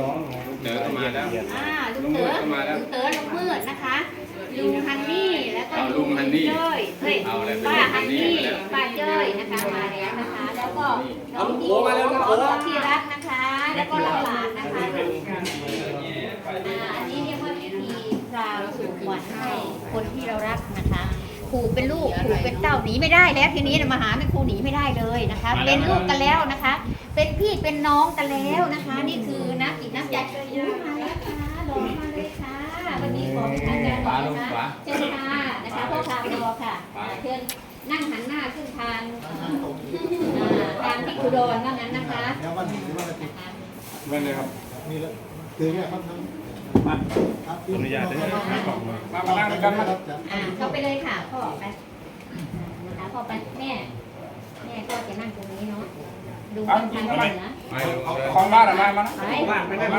น้องลูกเต๋อก็มาแล้ว อ่าลุงเต๋อลุงมืดก็มาแล้วลุงเต๋อลุงมืดนะคะ ลุงฮันนี่แล้วก็เอาลุงฮันนี่เจ้ยเฮ้ยเอาอะไรไปป้าลุงฮัฮันนนี่นี่ไปแล้วป้าเจ้ยนะคะมาแล้วนะคะ แล้วก็น้องโอ้มาแล้วนะโอ้น้องที่รักนะคะ แล้วก็หลานๆนะคะอ่าอันนี้เรียกว่าพิธีพราวสู่ขวัญให้คนที่เรารักนะคะขู่เป็นลูกขู่เป็นเต้าหนีไม่ได้แล้วทีนี้นะมาหาไม่ครูหนีไม่ได้เลยนะคะ เป็นลูกกันแล้วนะคะ เป็นพี่ เป็นน้องกันแล้วนะคะ นี่คือน้ำจิตน้ำใจอู้มาแล้วค่ะรอมาเลยค่ะ วันนี้ขอเป็นทางการหน่อยนะคะเชิญค่ะนะคะพ่อพามรอค่ะอ่าเชิญนั่งหันหน้าขึ้นทางเอ่ออ่าทางที่อุดรว่างั้นนะคะแล้ววันนี้วันอาทิตย์นะคะเว้นเลยครับนี่แหละคือเนี่ยครับทั้งมาครับขออนุญาตได้ไหมครับมามานั่งด้วยกันมาครับจะอ่าเข้าไปเลยค่ะพ่อไปนะคะพ่อไปแม่แม่ก็จะนั่งตรงนี้เนาะ ดูทางทางเหนือไม่ลุงเอาเลยของบ้านอะไรมานะไปของบ้านไม่ได้ไป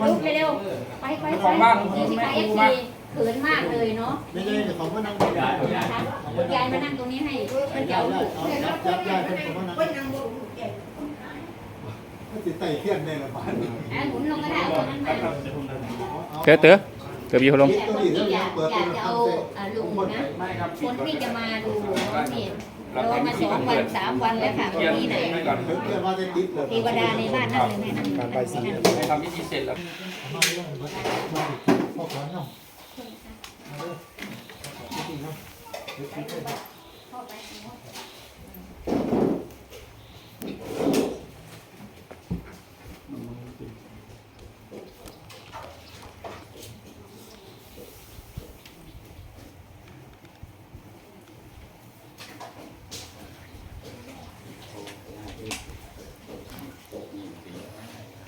มาลุกเร็วๆไปไปไปของบ้านนี่สิคะเอฟซีเขินมากเลยเนาะไม่ใช่เขามานั่งไม่ได้นะคะคุณยายมานั่งตรงนี้ให้เป็นยาเดี๋ยยวได้เอาจับจับยายเป็นคนมานั่งก็ติดไต่เทียนได้ละบ้านอะหมุนลงก็ได้เอาตรงนั้นมาเต๋อเต๋อเต๋อบีพัดลมแต่คนที่อยากอยากจะเอาอ่าลุงนะไม่ครับคนที่จะมาดูน้อง เนี่ยรอมาสองวันสามวันแล้วค่ะคนนี้ไหนไปก่อนเพิ่งเทียนว่าได้ติดเลยเทวดาในบ้านนั่งเลยแม่นั่งเลยนั่งเลยนั่งเลยให้ทำพิธีเสร็จแล้วมาเรื่องมามาพ่อขวัญเนาะมาเลยพิธีเนาะเดี๋ยวคิดให้ พ่อไป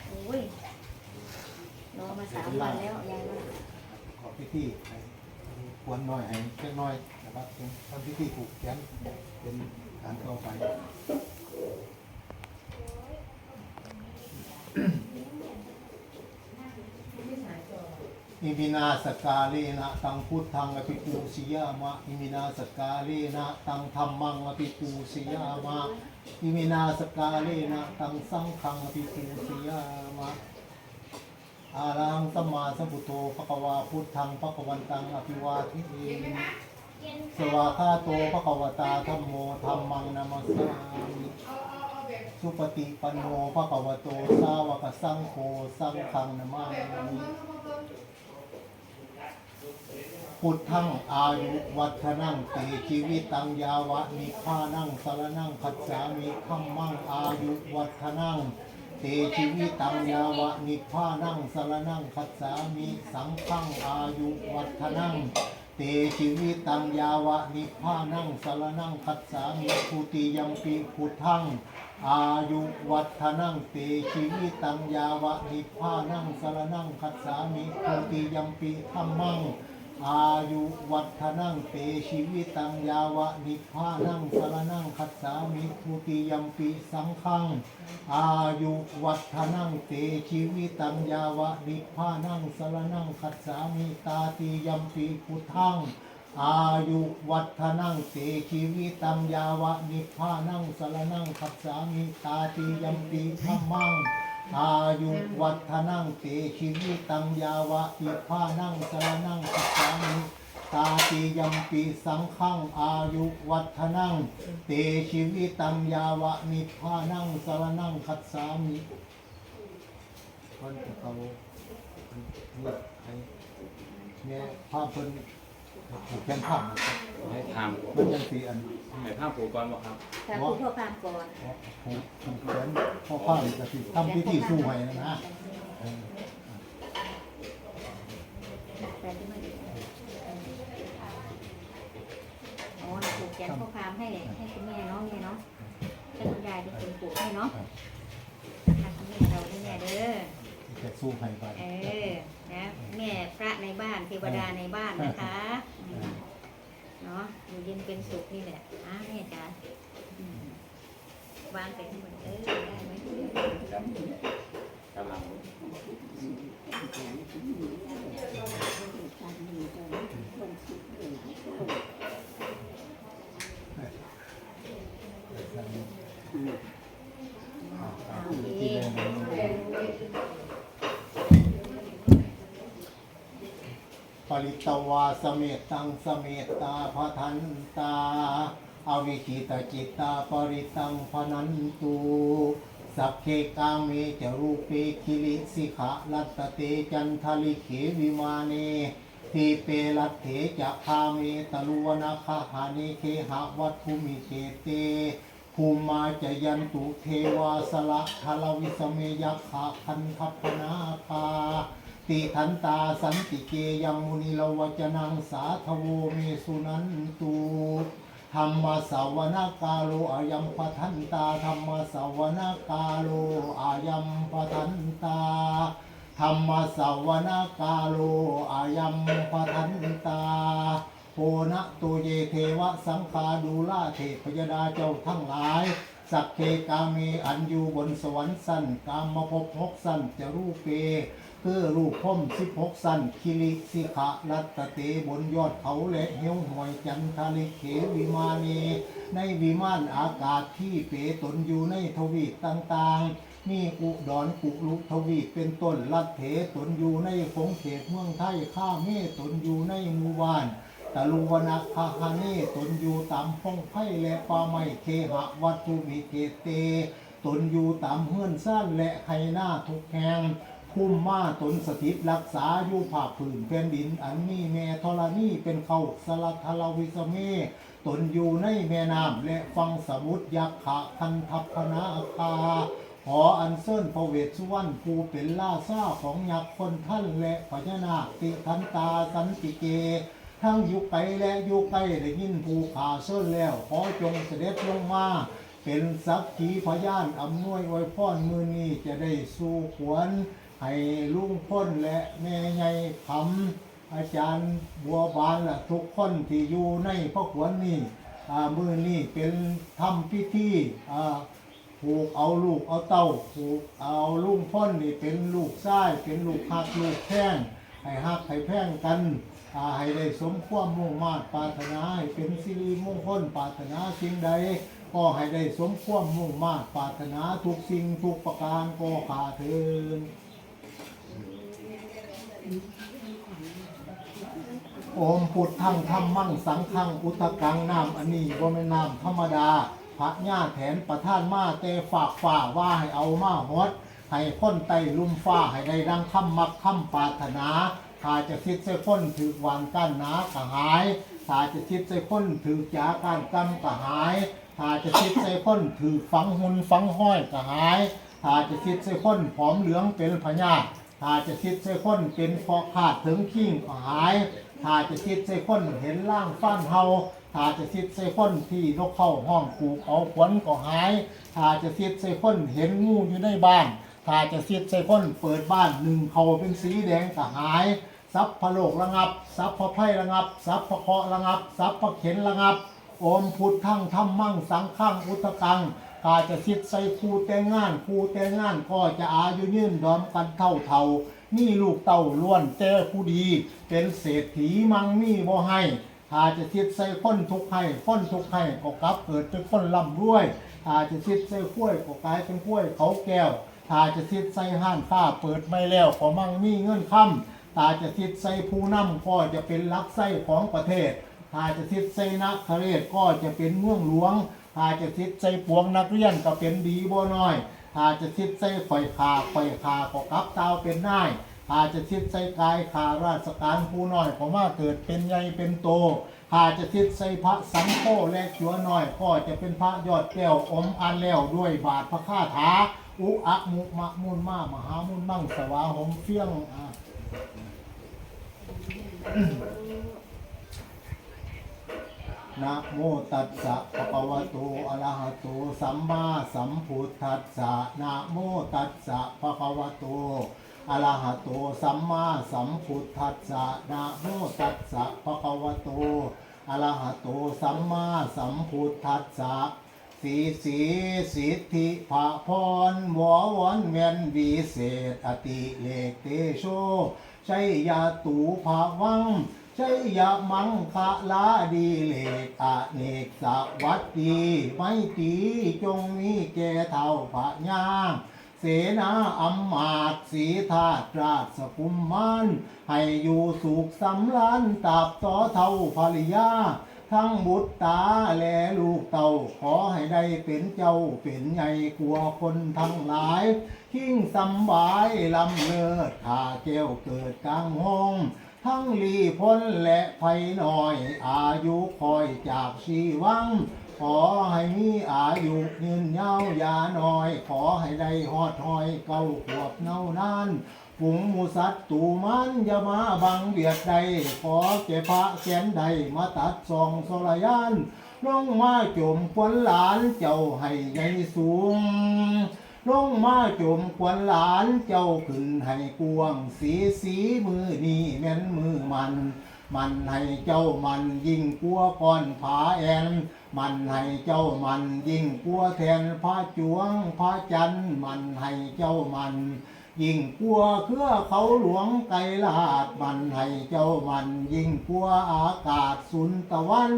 โอ้ยรอมาสามวันแล้วยายว่า ขอพิ ธีให้ควรหน่อยให้เล็กน้อยนะครับทำพิธีผูกแขนเป็นการต่อไปอิมินาสกาเลนะตังพุทธังอภิปูสิยามะอิมินาสกาเลนะตังธรรมังอภิปูสิยามะอิมินาสกาเลนะตังสังฆังอภิปูสิยามะ อารังสัมมาสัมพุทโธภควาพุทธังภควันตังอภิวาทิสวาคาโตภควตาธัมโมธัมมังนามัสสามิสุปฏิปันโนภะคะวโตสาวกสังโฆสังฆังนามามิพุทธังอายุวัฒนังเตชีวิตังยาวะนิพพานังสารนังคัจฉามิคัมมังอายุวัฒนัง เตชีวิตังยาวะนิพพานังสรนังคัจฉามิสังฆังอายุวัฒนังเตชีวิตังยาวะนิพพานังสรนังคัจฉามิพุติยัมปิพุทธังอายุวัฒนังเตชีวิตังยาวะนิพพานังสรนังคัจฉามิโพติยัมปิธัมมัง อายุวัฒนังเตชีวิตังยาวะนิพพานังสรนังคัจฉามิทุติยมปิสังฆัง อายุวัฒนังเตชีวิตังยาวะนิพพานังสรนังคัจฉามิตาติยมปิพุทังอายุวัฒนังเตชีวิตังยาวะนิพพานังสรนังคัจฉามิตาติยมปิธัมมัง อายุวัฒนังเตชีวิตังยาวะนิพพานั่งสรนั่งคัจฉามิตาติยมปิสังฆังอายุวัฒนังเตชีวิตังยาวะนิพานั่งสรนั่งคัจฉามิคนจะเอาเนี่ยภาพเพิ่น ผูกแขนข้านะครับให้ทมันยังสีอันำให้ภาผูกก่อนบอกครับถ้าคุณพ่อพามก่อนผูกผูกแขนพ่อข้ามจะสิทำพิธีสู้ให้นะนะเออแต่ที่มันอ๋อปลูกแกนพ่อพามให้ให้คุณแม่เนาะแม่เนาะให้คุณยายเป็นคนปลูกให้เนาะนะคะคุณแม่เราด้วยแม่เด้อ จะสู้ให้ไปเออนะแม่พระในบ้านเทวดาในบ้านนะคะอืมเนาะอยู่เย็นเป็นสุขนี่แหละอะแม่จ๋าอืมวางไปทั้งหมดเออได้ไหมกำลังโอเค ที่แรง ปริตวาสเมตตังสเมตตาพะทันตา อวิคิตจิตตาปริตังพนันตุสัพเพกาเมจรูปเปคิลิสิขะลัตเตจันทลิเขวิมาเนทีเปรัตเถจะคาเมตลุวนาคาหานิเคหะวัตถุมิเกเตภูมิมาจยันตุเทวาสละทลวิสเมยักขะคันทัพนาคา ติทันตาสันติเกยังมุนิลวจนังสาทโวเมสุนันตุธรรมสาวนากาโลอายัมปทันตาธรรมสาวนากาโลอายัมปทันตาธรรมสาวนากาโลอายัมปทันตาโพนะตุเยเทวะสังคาดูลาเทพยดาเจ้าทั้งหลาย สักเคกามีอันอยู่บนสวรรค์สั้นกามมาพบหกสั้นจะรูปเป คือรูปพมสิบหกสั้นคิริสิขะรัตเตบนยอดเขาและเหี่ยวหวยจันทาลิเขวิมานีในวิมานอากาศที่เปตนอยู่ในทวีปต่างๆมีอุดรกุลุทวีปเป็นต้นลัดเถตนอยู่ในคงเขตเมืองไทยข้าเมตนอยู่ในมู่บ้านตะลุวนาคาฮานีตนอยู่ตามพงไพ่และปาไมเคหะวัตถุมิเกเต ตนอยู่ตามเฮือนซ่านและไคหน้าทุกแห่ง คุ้มมาตนสถิตรักษาอยู่ภาคพื้นแผ่นดินอันนี้แม่ธรณีเป็นเขาสลัททลวิสเมตนอยู่ในแม่น้ำและฟังสมุทรยักขะคันทัพพนาคาขออันเซินพระเวสสุวรรณผู้เป็นล่าซ่าของยักษ์คนท่านและพญานาคติทันตาสันติเก ทั้งอยู่ไกลและอยู่ใกล้ได้ยินภูขาเส้นแล้วขอจงเสด็จลงมาเป็นสักขีพยานอำนวยไว้พ่อนมือนี้จะได้สู่ขวน ให้ลุงพ้นและแม่ใหญ่คำอาจารย์บัวบานละทุกคนที่อยู่ในพระขวนนี่มือนี้เป็นทำพิธีผูกเอาลูกเอาเต้าผูกเอาลุงพ่นนี่เป็นลูกซ้ายเป็นลูกหักลูกแพงให้หักให้แพงกันให้ได้สมความมุ่งมา่ปรารถนาให้เป็นสิริมงคลปรารถนาสิ่งใด ก็ให้ได้สมความมุ่งมา่ปรารถนาทุกสิ่งทุกประการก็ขาเทิน โอมพุทธังธรรมั่งสังฆังอุตกังน้ำอันนี้ว่าไม่นน้ำธรรมดา พระญาแถนประท่านมาเตฝากฝ่าว่าให้เอามาฮดให้พ้นไตลุ่มฟ้าให้ได้ดังคำมักคำปรารถนาถ้าจะคิดใส่พ้นถือวางกั้นหนากะหายถ้าจะคิดใส่พ้นถือจาการกำกะหายถ้าจะคิดใส่พ้นถือฝังหุ่นฝังห้อยกะหายถ้าจะคิดใส่พ้นผอมเหลืองเป็นพญา ถ้าจะคิดใส่พ้นเป็นฟอขาดถึงขิงกะหาย ถ้าจะคิดใส่คนเห็นร่างฟ้านเฮาถ้าจะคิดใส่คนที่นกเข้าห้องผูกเอาขวัญก็หาย ถ้าจะคิดใส่คนเห็นงูอยู่ในบ้าน ถ้าจะคิดใส่คนเปิดบ้านหนึ่งเขาเป็นสีแดงก็หายซับพะโลกระงับซับพะไพร่ระงับซับพะเคาะระงับซับพะเข็นระงับ โอมพุทธังธรรมั่งสังฆังอุตกัง กาจะคิดใส่ครูแต่งงานครูแต่งงานก็จะอายุยืนดอมกันเท่าเท่านี่ลูกเต่าล้วนแต่ผู้ดี เป็นเศรษฐีมังมีบ่ให้ถ้าจะคิดใส่คนทุกข์ให้คนทุกข์ให้ก็กลับเกิดเป็นคนร่ำรวยถ้าจะคิดใส่ข้วยก็กลายเป็นข้วยเขาแก้วถ้าจะคิดใส่ห้านค้าเปิดไม่แล้วก็มั่งมีเงื่อนค่ำถ้าจะคิดใส่ผู้นำก็จะเป็นลักไส้ของประเทศถ้าจะทิศใส่นักขเรศก็จะเป็นเมืองหลวง ถ้าจะทิศใส่ปวงนักเรียนก็เป็นดีบ่น้อยถ้าจะทิศใส่ข่อยขาข่อยขาก็กลับเตาเป็นนายถ้าจะทิศใส่กายขาราชการผู้น้อยก็มาเกิดเป็นใหญ่เป็นโตถ้าจะทิศใส่พระสังโฆและจัวน้อยก็จะเป็นพระยอดแก้วอมอันแล้วด้วยบาทพระคาถาอุอะมุมะมุนมามหามุนมั่งสวาหงเฟี้ยงอ่า นะโมตัสสะภะคะวะโตอะระหะโตสัมมาสัมพุทธัสสะนะโมตัสสะภะคะวะโตอะระหะโตสัมมาสัมพุทธัสสะนะโมตัสสะภะคะวะโตอะระหะโตสัมมาสัมพุทธัสสะสีสีสิทธิภาพรวอวันเวียนวิเศษอติเลกเตโชชัยยาตูภาวัง ชัยยมังคะลาดีเลกอเนกสวัสดีไม่ตีจงมีแก่เท่าพระยางเสนาอำมาตย์สีธาตุราชสกุมมารให้อยู่สุขสำราญตราบต่อเท่าภริยา ทั้งบุตรตาและลูกเต่าขอให้ได้เป็นเจ้าเป็นใหญ่กลัวคนทั้งหลายทิ้งสำบายลำเลิศขาแก้วเกิดกลางห้อง ทั้งลีพ้นและภัยหน่อย อายุคอยจากชีวัง ขอให้มีอายุยืนยาวยาหน่อย ขอให้ได้หอดหอยเก้าขวบเน่านานฝูงมูสัตว์ตูมันอย่ามาบังเบียดใด ขอเก็บพระแขนใดมาตัดซองโซลยานน้องมาจมคนหลานเจ้าให้ใหญ่สูง ลงมาจมควนหลานเจ้าขึ้นให้กวง สีสีมือนี่แม่นมือมัน มันให้เจ้ามันยิ่งกลัวก่อนผาแอน มันให้เจ้ามันยิ่งกลัวแทนพระจวงพระจันทร์มันให้เจ้ามัน ยิ่งกลัวเครือเขาหลวงไกลลาดมันให้เจ้ามัน ยิ่งกลัวอากาศสุนตะวัน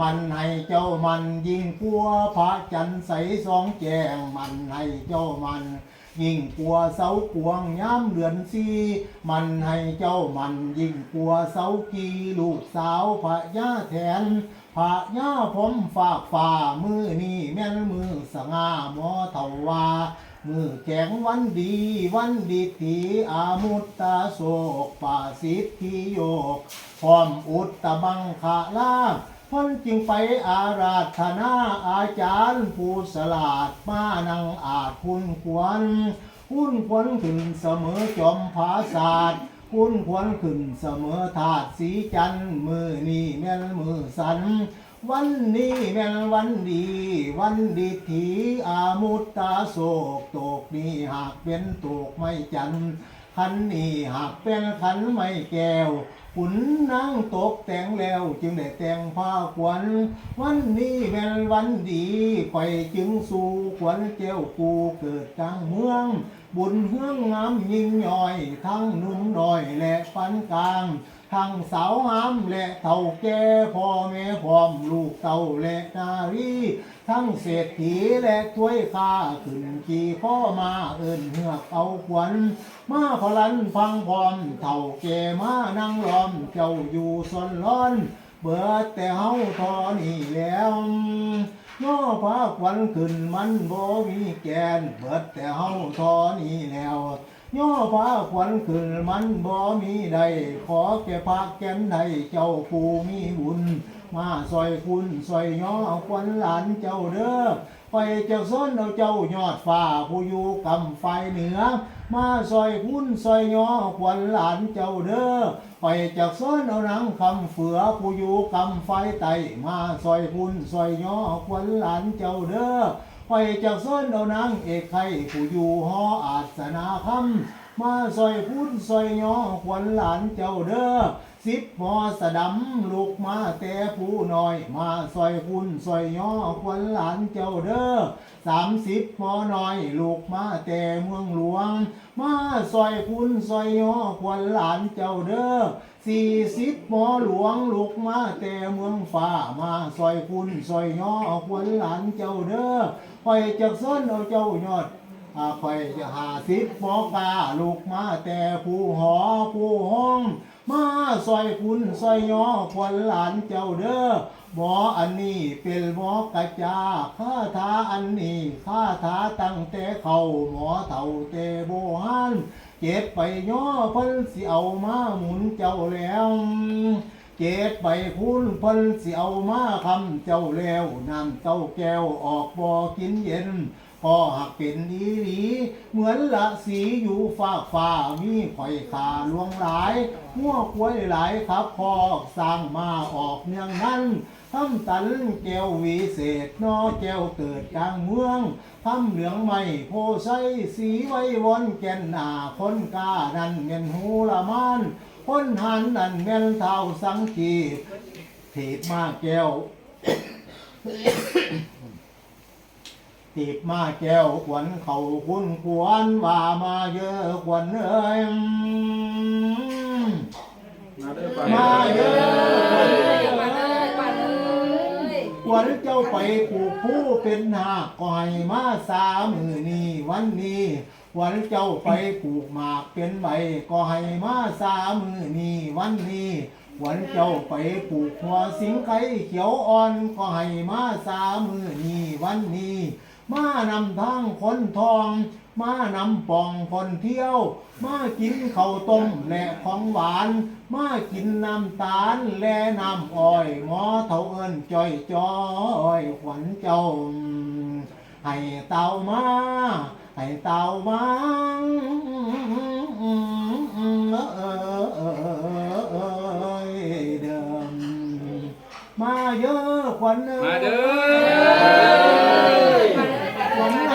มันให้เจ้ามัน ยิ่งกลัวพระจันทร์ใสสองแจงมันให้เจ้ามันยิ่งกลัวเสากวงย้ำเดือนสีมันให้เจ้ามัน ยิ่งกลัวเสากีลูกสาวพระย่าแทนพระย่าผมฝากฝ่ามือนี่แม่นมือสง่าหมอเถาวา มือแข็งวันดีวันดีทีอามุตตาโศกป่าสิทธิโยกพร้อมอุตตะบังคาลาพ้นจึงไปอาราธนาอาจารย์ผู้สลาดมานังอาจคุณควรคุณควรขึ้นเสมอจอมภาศาสตร์คุณควรขึ้นเสมอถาดสีจันมือนี่แม่นมือสัน วันนี้แม่นวันดี วันดีทีอามุตตาโศกตกนี้หากเป็นตกไม่จันขันนี้หากเป็นขันไม่แก้วขุนนางตกแต่งแล้วจึงได้แต่งผ้าขวัญวันนี้เป็นวันดีไปจึงสู่ขวัญเจ้ากูเกิดกลางเมือง บุญเฮืองงามยิ่งย่อย ทั้งหนุ่มน้อยและปันกลาง ทั้งสาวงามและเท่าแก่พ่อแม่พร้อมลูกเต่าและนารีทั้งเศรษฐีและถ้วยข้าขึ้นขี่พ่อมาเอินเหือกเอาขวัญมาพลันฟังพร้อมเท่าแก่มานั่งล้อมเจ้าอยู่สนร้อน เบิดแต่เฮาทอนี่แล้วน้อพาควันขึ้นมันบ่มีแกน เบิดแต่เฮาทอนี่แล้ว ย่อพาควันขึ้นมันบ่มีใด ขอแก่พักแก่นใดเจ้าผู้มีบุญ มาซอยคุณซอยย่อควันหลานเจ้าเด้อไปเจ้าส้นเอาเจ้ายอดฟ้าผู้อยู่กำไฟเหนือ มาซอยคุณซอยย่อควันหลานเจ้าเด้อไปจากซ้อนเอานังคำเฟือผู้อยู่กำไฟไตมาซอยคุณซอยย่อควันหลานเจ้าเด้อ ไปจากซ้นเอานังเอกไข่ผู้อยู่หออาสนาคำมาซอยคุณซอยย่อควันหลานเจ้าเด้อสิบหมอสะดำลูกมาแต่ผู้น้อย มาซอยคุณซอยย่อควันหลานเจ้าเด้อสามสิบหมอน้อย ลูกมาแต่เมืองหลวง มาซอยคุณซอยย่อควันหลานเจ้าเด้อสี่สิบหมอหลวงลูกมาแต่เมืองฟ้ามาซอยคุณซอยย่อควันหลานเจ้าเด้อ คอยจากซ้อนเอาเจ้ายอดอาคอยจะหาสิบหมอกาลูกมาแต่ผู้หอผู้ห้อง มาซอยคุณซอยยอควนหลานเจ้าเด้อหมออันนี้เป็นหมอกระจาข้าทาอันนี้ข้าทาตั้งแต่เขาหมอเท่าแต่โบหันเจ็บไปย่อเพิ่นสิเอามาหมุนเจ้าแล้ว เจ็ดใบคุณเพิ่นสิเอามาคำเจ้าแล้วน้ำเต้าแก้วออกบ่อกินเย็นก็หักเป็นดีหลีเหมือนละสีอยู่ฝาฟ้ามีข่อยขาลวงหลายหัวควยหลายครับพอกสร้างมาออกเนืองนั้นทำตันแก้ววิเศษนอแก้วเกิดกลางเมืองทำเหลืองใหม่โพไซสีไว้วอนแก่นหนาคนกานั่นเงินหูละมาน คนหันนั่นแม่นเท่าสังกีถีบมาแก้วตีบมาแก้วขวัญเขาคุณควรว่ามาเยอะขวัญเอ้ยมาเด้อไปมาเยอะขวัญเอ้เอ้ยมาเลยยมาเลยขวัญเจ้าไปผูกผู้เป็นหากก่อยมาสามมือนี้วันนี้ วันเจ้าไปปลูกหมากเป็นใบก็ให้มาสามือนี้วันนี้วันเจ้าไปปลูกหัวสิงไข่เขียวอ่อนก็ให้มาสามือนี้วันนี้ มานำทางคนทอง มานำปองคนเที่ยว มากินข้าวต้มและของหวาน มากินน้ำตาลและน้ำอ้อยหมอเท่าเอินจ้อยจ้อยขวัญเจ้า ให้เต่ามาให้เต่ามาเอยเดิมมาเยอะขวัญมาเด้อขวัญใน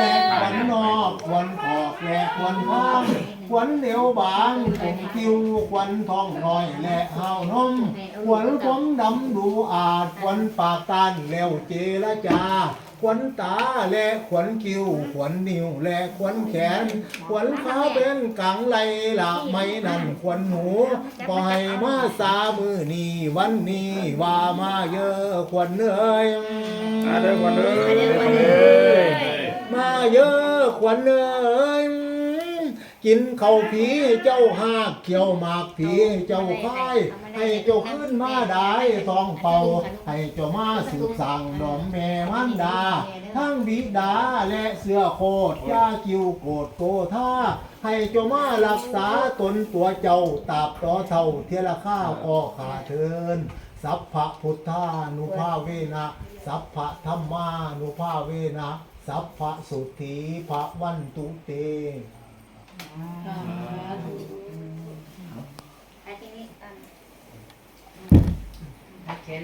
และขวัญนอกขวัญออกและขวัญข้างขวัญเหนียวบางผมคิ้วขวัญทองน้อยและห้าวนมขวัญผมดำดูอาจขวัญปากตานแล้วเจรจา ขวัญตาและขวัญคิ้วขวัญนิ้วและขวัญแขน ขวัญขาเป็นกังไหลละไม่นั่นขวัญหนูปล่อยมาสามือนี้วันนี้ว่ามาเยอะขวัญเอ้ยมาเด้อวันเด้อมาเยอะขวัญเอ้ย กินเข้าผีเจ้าหากเขียวหมากผีเจ้าค่ายให้เจ้าขึ้นมาได้ทองเป่าให้เจ้ามาสืบสั่งดอมแม่มันดา ทั้งบิดาและเสื้อโคตรยาคิวโกดโกท่าให้เจ้ามารักษาตนตัวเจ้าตาบต่อเท่าเทละข้าวก็ขาเทินสัพพะพุทธานุภาเวนะสัพพะธรรมานุภาเวนะสัพพะสุทธีภะวันตุเต สาธุอาทีนี้ตัน แขน